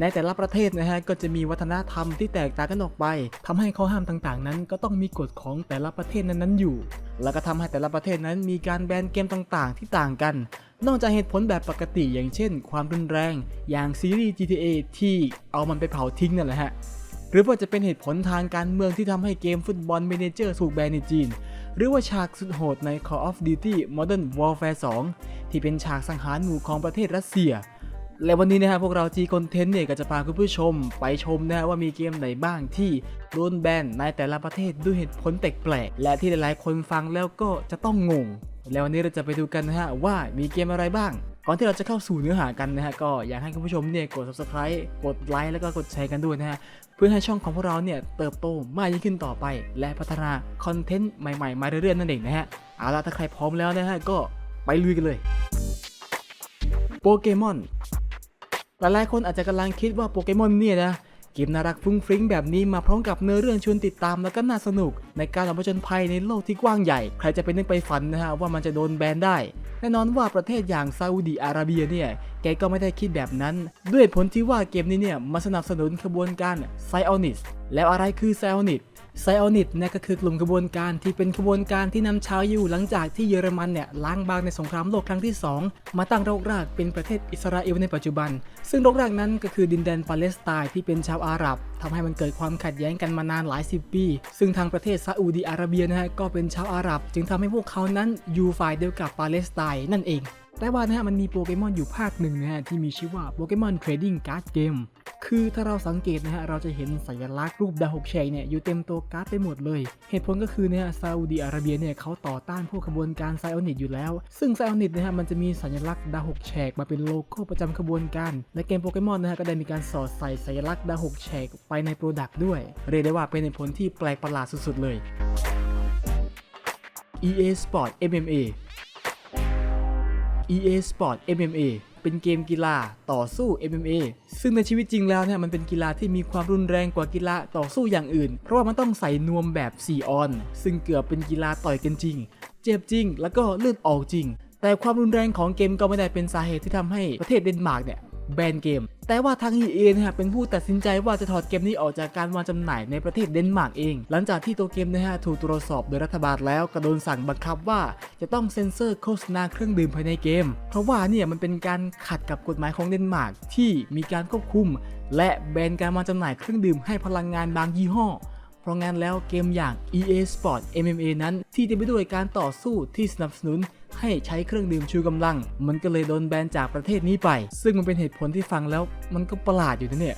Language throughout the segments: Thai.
ในแต่ละประเทศนะฮะก็จะมีวัฒนธรรมที่แตกต่างกันออกไปทำให้ข้อห้ามต่างๆ นั้น ก็ต้องมีกฎของแต่ละประเทศนั้นๆอยู่ แล้วก็ทำให้แต่ละประเทศนั้นมีการแบนเกมต่างๆ ที่ต่างกัน นอกจากเหตุผลแบบปกติอย่างเช่น ความรุนแรง อย่างซีรีส์ GTA ที่เอามันไปเผาทิ้งนั่นแหละฮะหรือว่าจะเป็นเหตุผลทางการเมืองที่ทำให้เกมฟุตบอลเมเนเจอร์ถูกแบนในจีน หรือว่าฉากสุดโหดใน Call of Duty Modern Warfare 2 ที่เป็นฉากสังหารหมู่ของประเทศรัสเซีย และวันนี้นะครับพวกเรา G Content เนี่ยก็จะพาคุณผู้ชมไปชมนะฮะว่ามีเกมไหนบ้างที่โดนแบนในแต่ละประเทศด้วยเหตุผลแปลกๆและที่หลายๆ คนฟังแล้วก็จะต้องงง แล้ววันนี้เราจะไปดูกันนะฮะว่ามีเกมอะไรบ้าง ก่อนที่เราจะเข้าสู่เนื้อหากันนะฮะก็อยากให้คุณผู้ชมเนี่ยกด subscribe กดไลค์แล้วก็กดแชร์กันด้วยนะฮะเพื่อให้ช่องของพวกเราเนี่ยเติบโตมากยิ่งขึ้นต่อไป และพัฒนาคอนเทนต์ใหม่ๆมาเรื่อยๆนั่นเองนะฮะเอาล่ะถ้าใครพร้อมแล้วนะฮะก็ไปลุยกันเลยโปเกมอน หลายๆคนอาจจะกำลังคิดว่าโปเกมอนเนี่ยนะเกมน่ารักฟุ้งฟริ้งแบบนี้มาพร้อมกับเนื้อเรื่องชวนติดตามแล้วก็น่าสนุก ในการออกผจญภัยในโลกที่กว้างใหญ่ ใครจะเป็นนึกไปฝันนะฮะว่ามันจะโดนแบนได้ แน่นอนว่าประเทศอย่างซาอุดีอาระเบียเนี่ย แกก็ไม่ได้คิดแบบนั้น ด้วยผลที่ว่าเกมนี้เนี่ยมาสนับสนุนขบวนการไซออนิสแล้วอะไรคือไซออนิส ไซออนิตเนี่ยก็คือกลุ่มกระบวนการที่เป็นกระบวนการที่นำชาวยิวหลังจากที่เยอรมันเนี่ยล้างบางในสงครามโลกครั้งที่ 2 มาตั้งรกรากเป็นประเทศอิสราเอลในปัจจุบัน ซึ่งรกรากนั้นก็คือดินแดนปาเลสไตน์ที่เป็นชาวอาหรับทำให้มันเกิดความขัดแย้งกันมานานหลายสิบปี ซึ่งทางประเทศซาอุดีอาระเบียนะฮะก็เป็นชาวอาหรับ จึงทำให้พวกเขานั้นอยู่ฝ่ายเดียวกับปาเลสไตน์นั่นเองแต่ว่านะฮะมันมีโปเกมอนอยู่ภาคหนึ่งนะฮะที่มีชื่อว่าโปเกมอนเทรดดิ้งการ์ดเกม คือถ้าเราสังเกตนะฮะเราจะเห็นสัญลักษณ์รูปดาวหกแฉกเนี่ยอยู่เต็มตัวการ์ดไปหมดเลย เหตุผลก็คือเนี่ยซาอุดีอาระเบียเนี่ยเขาต่อต้านพวกขบวนการไซออนิตอยู่แล้ว ซึ่งไซออนิตนะฮะมันจะมีสัญลักษณ์ดาวหกแฉกมาเป็นโลโก้ประจำขบวนการ และเกมโปเกมอนนะฮะก็ได้มีการสอดใส่สัญลักษณ์ดาวหกแฉกไปในโปรดักต์ด้วย เรียกได้ว่าเป็นเหตุผลที่แปลกประหลาดสุดๆเลย EA Sport MMA EA Sport MMA เป็นเกมกีฬาต่อสู้ MMA ซึ่งในชีวิตจริงแล้วเนี่ยมันเป็นกีฬาที่มีความรุนแรงกว่ากีฬาต่อสู้อย่างอื่น เพราะว่ามันต้องใส่นวมแบบ4ออน ซึ่งเกือบเป็นกีฬาต่อยกันจริง เจ็บจริง แล้วก็เลือดออกจริง แต่ความรุนแรงของเกมก็ไม่ได้เป็นสาเหตุที่ทำให้ประเทศเดนมาร์กเนี่ย แบนเกม แต่ว่าทาง EA นะฮะเป็นผู้ตัดสินใจว่าจะถอดเกมนี้ออกจากการวางจำหน่ายในประเทศเดนมาร์กเอง หลังจากที่ตัวเกมนะฮะถูกตรวจสอบโดยรัฐบาลแล้วก็โดนสั่งบังคับว่าจะต้องเซ็นเซอร์โฆษณาเครื่องดื่มภายในเกม เพราะว่าเนี่ยมันเป็นการขัดกับกฎหมายของเดนมาร์กที่มีการควบคุม และแบนการวางจำหน่ายเครื่องดื่มให้พลังงานบางยี่ห้อ เพราะงั้นแล้วเกมอย่าง EA Sport MMA นั้นที่เต็มไปด้วยการต่อสู้ที่สนับสนุนให้ใช้เครื่องดื่มชูกำลัง มันก็เลยโดนแบนจากประเทศนี้ไป ซึ่งมันเป็นเหตุผลที่ฟังแล้วมันก็ประหลาดอยู่นะเนี่ย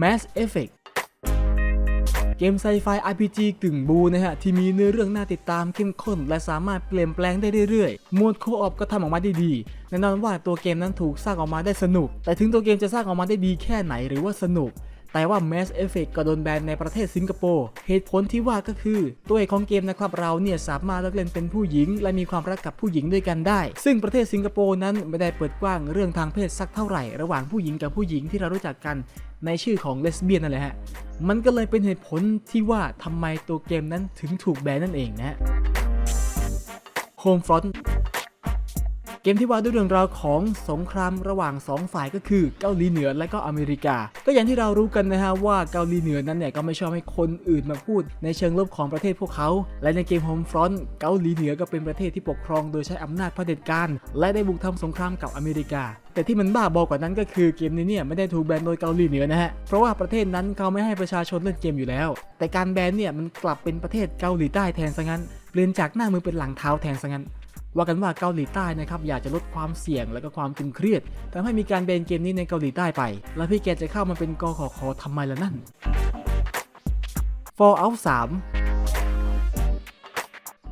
Mass Effect เกมไซไฟ RPG กึ่งบูนะฮะ ที่มีเนื้อเรื่องน่าติดตามเข้มข้น และสามารถเปลี่ยนแปลงได้เรื่อยๆโหมดโคออปก็ทำออกมาได้ดีแน่นอนว่าตัวเกมนั้นถูกสร้างออกมาได้สนุก แต่ถึงตัวเกมจะสร้างออกมาได้ดีแค่ไหนหรือว่าสนุก แต่ว่า Mass Effect ก็โดนแบนในประเทศสิงคโปร์ เหตุผลที่ว่าก็คือตัวเอกของเกมนะครับเราเนี่ยสามารถเลือกเล่นเป็นผู้หญิง และมีความรักกับผู้หญิงด้วยกันได้ ซึ่งประเทศสิงคโปร์นั้นไม่ได้เปิดกว้างเรื่องทางเพศสักเท่าไหร่ ระหว่างผู้หญิงกับผู้หญิงที่เรารู้จักกันในชื่อของเลสเบี้ยนนั่นแหละฮะ มันก็เลยเป็นเหตุผลที่ว่าทำไมตัวเกมนั้นถึงถูกแบนนั่นเองนะฮะ Homefront มที่ว่าด้วยเรื่องราวของสงครามระหว่าง 2 ฝ่ายก็คือเกาหลีเหนือและก็อเมริกา ก็อย่างที่เรารู้กันนะฮะว่าเกาหลีเหนือนั้นเนี่ยก็ไม่ชอบให้คนอื่นมาพูด ในเชิงลบของประเทศพวกเขา และในเกม Homefront เกาหลีเหนือก็เป็นประเทศที่ปกครองโดยใช้อำนาจเผด็จการ และได้บุกทำสงครามกับอเมริกาแต่ที่มันบ้าบอกว่านั้นก็คือเกมนี้เนี่ยไม่ได้ถูกแบนโดยเกาหลีเหนือนะฮะ เพราะว่าประเทศนั้นเขาไม่ให้ประชาชนเล่นเกมอยู่แล้ว แต่การแบนเนี่ยมันกลับเป็นประเทศเกาหลีใต้แทนซะงั้น เปลี่ยนจากหน้ามือเป็นหลังเท้าแทนซะงั้น ว่ากันว่าเกาหลีใต้นะครับอยากจะลดความเสี่ยงและก็ความตึงเครียดทำให้มีการแบนเกมนี้ในเกาหลีใต้ไป แล้วพี่แกจะเข้ามาเป็นกขคทำไมล่ะนั่น Fallout 3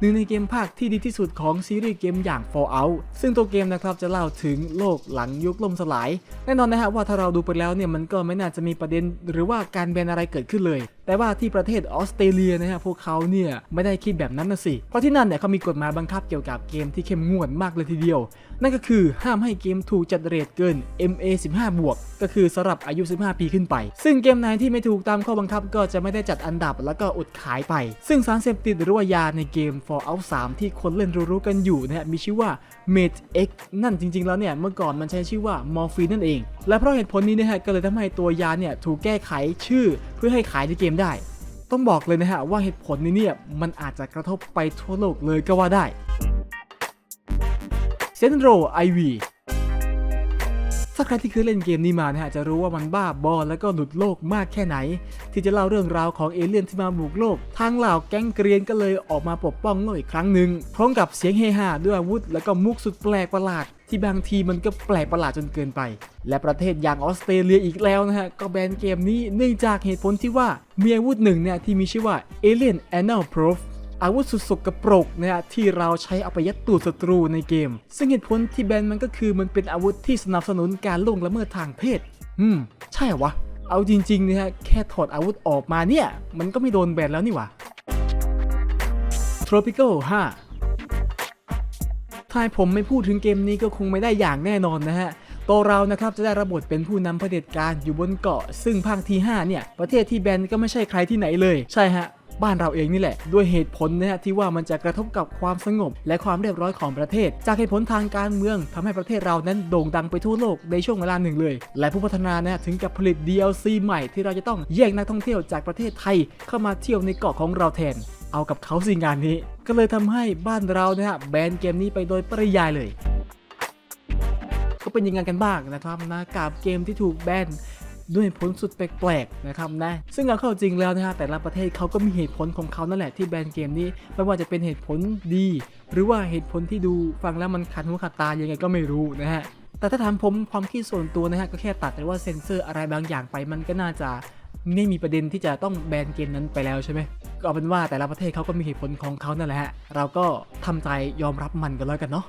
หนึ่งในเกมภาคที่ดีที่สุดของซีรีส์เกมอย่าง Fallout ซึ่งตัวเกมนะครับจะเล่าถึงโลกหลังยุคล่มสลาย แน่นอนนะฮะว่าถ้าเราดูไปแล้วเนี่ยมันก็ไม่น่าจะมีประเด็น หรือว่าการแบนอะไรเกิดขึ้นเลย แต่ว่าที่ประเทศออสเตรเลียนะฮะพวกเขาเนี่ยไม่ได้คิดแบบนั้นนะสิ เพราะที่นั่นเนี่ยเขามีกฎหมายบังคับเกี่ยวกับเกมที่เข้มงวดมากเลยทีเดียว นั่นก็คือห้ามให้เกมถูกจัดเรทเกิน MA 15 บวก ก็คือสำหรับอายุ 15 ปีขึ้นไป ซึ่งเกมไหนที่ไม่ถูกตามข้อบังคับก็จะไม่ได้จัดอันดับแล้วก็อดขายไป ซึ่งสารเสพติดหรือว่ายาในเกม Fallout 3 ที่คนเล่นรู้ๆกันอยู่นะฮะมีชื่อว่า Mate X นั่นจริง ๆ แล้วเนี่ยเมื่อก่อนมันใช้ชื่อว่ามอร์ฟีนนั่นเอง และเพราะเหตุผลนี้นะฮะก็เลยทำให้ตัวยาเนี่ยถูกแก้ไขชื่อเพื่อให้ขายในเกมได้ ต้องบอกเลยนะฮะว่าเหตุผลนี้เนี่ยมันอาจจะกระทบไปทั่วโลกเลยก็ว่าได้เซนโรไอวีถ้าใครที่เคยเล่นเกมนี้มานะฮะจะรู้ว่ามันบ้าบอแล้วก็หลุดโลกมากแค่ไหน ที่จะเล่าเรื่องราวของเอเลี่ยนที่มาบุกโลก ทางเหล่าแก๊งเกรียนก็เลยออกมาปกป้องโลกอีกครั้งหนึ่งพร้อมกับเสียงเฮฮาด้วยอาวุธ แล้วก็มุกสุดแปลกประหลาด ที่บางทีมันก็แปลกประหลาดจนเกินไป และประเทศอย่างออสเตรเลียอีกแล้วนะฮะ ก็แบนเกมนี้เนื่องจากเหตุผลที่ว่ามีอาวุธหนึ่งเนี่ยที่มีชื่อว่า Alien Anal Proof อาวุธสุดสกปรกนะฮะที่เราใช้เอาไปยัดตูดศัตรูในเกม ซึ่งเหตุผลที่แบนมันก็คือมันเป็นอาวุธที่สนับสนุนการล่วงละเมิดทางเพศ อืม ใช่หวะ เอาจริงๆนะฮะแค่ถอดอาวุธออกมาเนี่ย มันก็ไม่โดนแบนแล้วนี่หว่า Tropical 5ถ้าผมไม่พูดถึงเกมนี้ก็คงไม่ได้อย่างแน่นอนนะฮะ ตัวเรานะครับจะได้รับบทเป็นผู้นำเผด็จการอยู่บนเกาะ ซึ่งภาคที่5เนี่ยประเทศที่แบนก็ไม่ใช่ใครที่ไหนเลยใช่ฮะบ้านเราเองนี่แหละ ด้วยเหตุผลนะฮะที่ว่ามันจะกระทบกับความสงบ และความเรียบร้อยของประเทศ จากเหตุผลทางการเมืองทำให้ประเทศเรานั้นโด่งดังไปทั่วโลกในช่วงเวลาหนึ่งเลย และผู้พัฒนานะถึงกับผลิต DLC ใหม่ที่เราจะต้องแยกนักท่องเที่ยวจากประเทศไทย เข้ามาเที่ยวในเกาะของเราแทน เอากับเขาสิงานนี้ ก็เลยทำให้บ้านเรานะฮะแบนเกมนี้ไปโดยปริยายเลย เป็นยังไงกันบ้างนะครับนะกับเกมที่ถูกแบนด้วยผลสุดแปลกๆนะครับนะซึ่งเอาเข้าจริงแล้วนะฮะแต่ละประเทศเขาก็มีเหตุผลของเขานั่นแหละที่แบนเกมนี้ไม่ว่าจะเป็นเหตุผลดี หรือว่าเหตุผลที่ดูฟังแล้วมันขัดหูขัดตายังไงก็ไม่รู้นะฮะแต่ถ้าถามผมความคิดส่วนตัวนะฮะก็แค่ตัดหรือว่าเซ็นเซอร์อะไรบางอย่างไปมันก็น่าจะไม่มีประเด็นที่จะต้องแบนเกมนั้นไปแล้วใช่ไหมก็เอาเป็นว่าแต่ละประเทศเขาก็มีเหตุผลของเขานั่นแหละฮะเราก็ทำใจยอมรับมันกันแล้วกันเนาะ